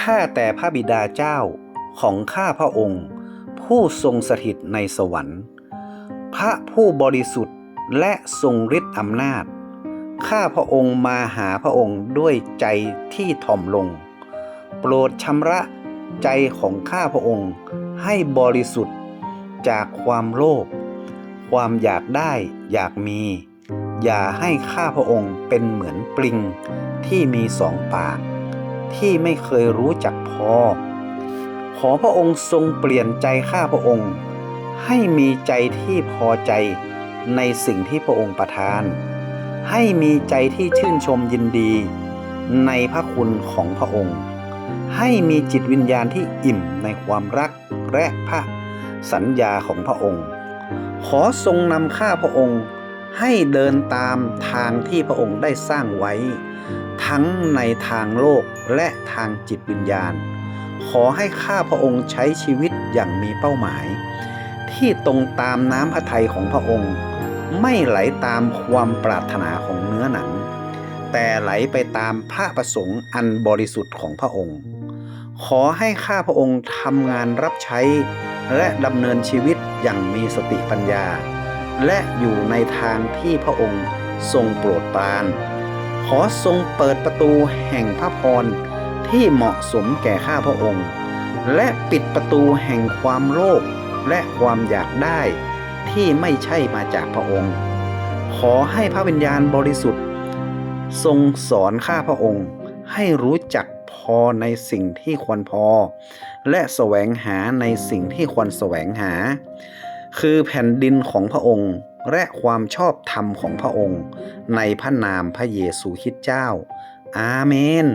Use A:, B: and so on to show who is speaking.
A: ข้าแต่พระบิดาเจ้าของข้าพระองค์ ผู้ทรงสถิตในสวรรค์ พระผู้บริสุทธิ์และทรงฤทธิ์อำนาจ ข้าพระองค์มาหาพระองค์ด้วยใจที่ถ่อมลง โปรดชำระใจของข้าพระองค์ให้บริสุทธิ์จากความโลภความอยากได้อยากมี อย่าให้ข้าพระองค์เป็นเหมือนปลิงที่มีสองปาก ที่ไม่เคยรู้จักพอ ขอพระองค์ทรงเปลี่ยนใจข้าพระองค์ ให้มีใจที่พอใจในสิ่งที่พระองค์ประทาน ให้มีใจที่ชื่นชมยินดี ในพระคุณของพระองค์ ให้มีจิตวิญญาณที่อิ่มในความรักและพระสัญญาของพระองค์ ขอทรงนำข้าพระองค์ให้เดินตามทางที่พระองค์ได้สร้างไว้ ทั้งในทางโลกและทางจิตวิญญาณ ขอให้ข้าพระองค์ใช้ชีวิตอย่างมีเป้าหมาย ที่ตรงตามน้ำพระทัยของพระองค์ ไม่ไหลตามความปรารถนาของเนื้อหนัง แต่ไหลไปตามพระประสงค์อันบริสุทธิ์ของพระองค์ ขอให้ข้าพระองค์ทำงานรับใช้ และดำเนินชีวิตอย่างมีสติปัญญา และอยู่ในทางที่พระองค์ทรงโปรดปราน ขอทรงเปิดประตูแห่งพระพรที่เหมาะสมแก่ข้าพระองค์ และปิดประตูแห่งความโลภและความอยากได้ที่ไม่ใช่มาจากพระองค์ ขอให้พระวิญญาณบริสุทธิ์ ทรงสอนข้าพระองค์ให้รู้จักพอในสิ่งที่ควรพอ และแสวงหาในสิ่งที่ควรแสวงหา คือแผ่นดินของพระองค์และความชอบธรรมของพระองค์ ในพระนามพระเยซูคริสต์เจ้า อาเมน